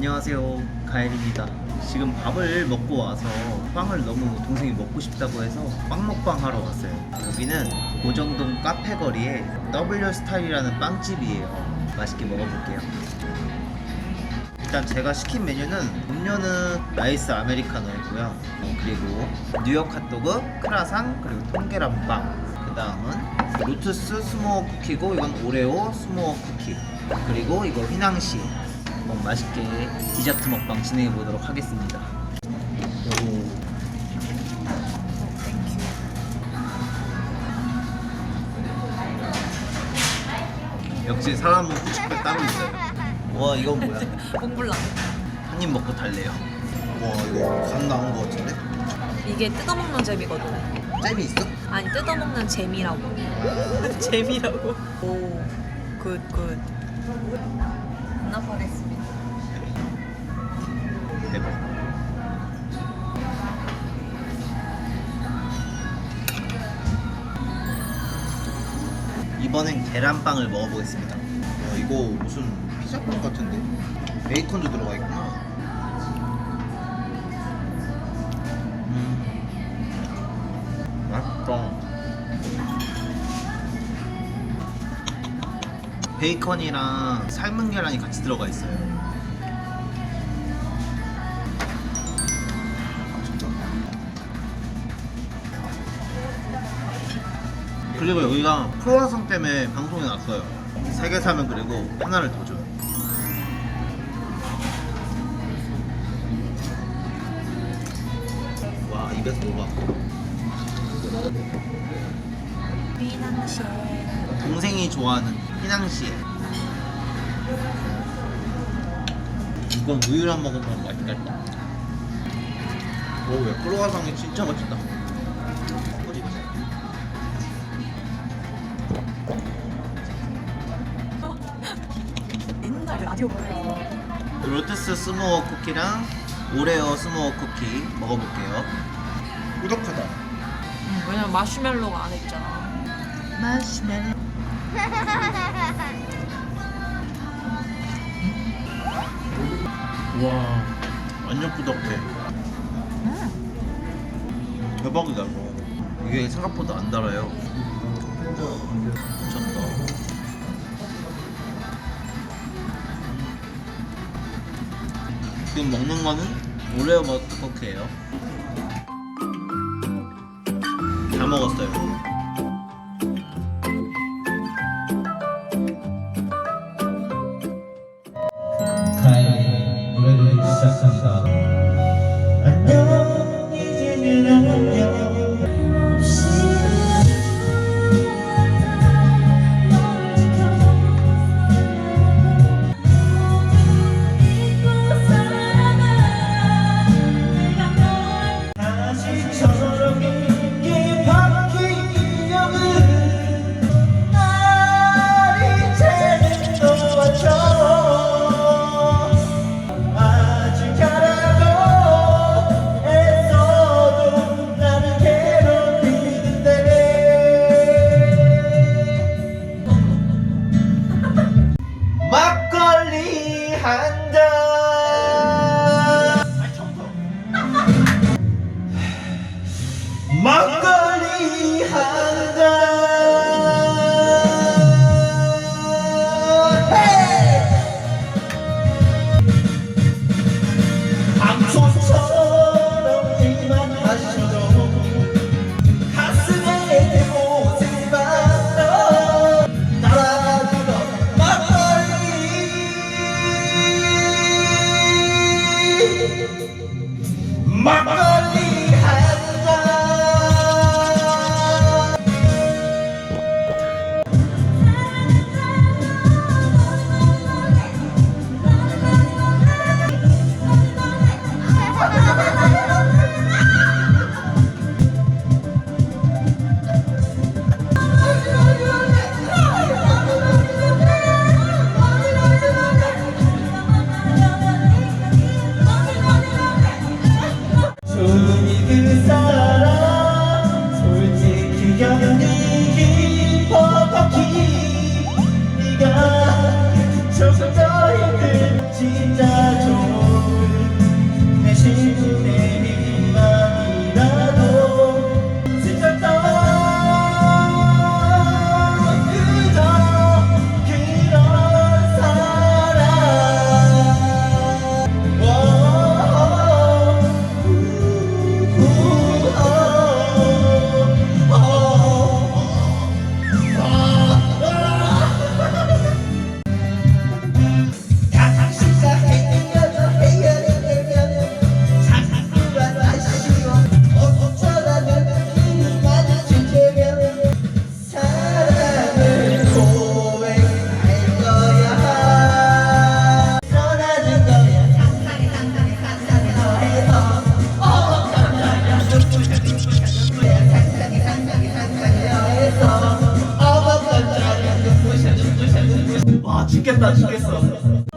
안녕하세요 가엘입니다. 지금 밥을 먹고 와서 빵을 너무 동생이 먹고 싶다고 해서 빵 먹방 하러 왔어요. 여기는 고정동 카페거리에 W 스타일이라는 빵집이에요. 맛있게 먹어볼게요. 일단 제가 시킨 메뉴는 음료는 아이스 아메리카노이고요. 어, 그리고 뉴욕 핫도그, 크라상, 그리고 통계란빵. 그 다음은 로투스 스모어 쿠키고 이건 오레오 스모어 쿠키. 그리고 이거 휘낭시 한번 맛있게 디저트 먹방 진행해 보도록 하겠습니다 오. 역시 사람은 후식도 따로 있어요 와 이건 뭐야 몽블랑. 한 입 먹고 달래요 와 이거 간 나온 거 같은데? 이게 뜯어먹는 재미거든. 잼이 있어? 아니 뜯어먹는 재미라고. 재미라고. 오, 굿 굿. 하나 보냈습니다. 대박 이번엔 계란빵을 먹어보겠습니다. 와 이거 무슨 피자빵 같은데? 베이컨도 들어가 있구나. 음. 맛있다. 베이컨이랑 삶은 계란이 같이 들어가 있어요 그리고 여기가 크로와상 때문에 방송에 났어요. 세 개 사면 그리고 하나를 더 줘요. 와 입에서 녹아. 휘낭시. 동생이 좋아하는 휘낭시에. 이건 우유랑 먹으면 맛있겠다. 오야 크로와상이 진짜 맛있다. 라디오 보면서. 로투스 스모어 쿠키랑 오레오 스모어 쿠키 먹어볼게요. 꾸덕하다. 응, 왜냐면 마시멜로가 안에 있잖아. 마시멜로. 와, 완전 꾸덕해. 대박이다 이거. 이게 생각보다 안 달아요. 지금 먹는 거는 오레오 머스커크예요. 다 먹었어요. 막걸리 한잔 방초처럼 일만 하셔도 가슴에 대못을 받아 따라주던 막걸리. 막걸리 죽겠다 죽겠어.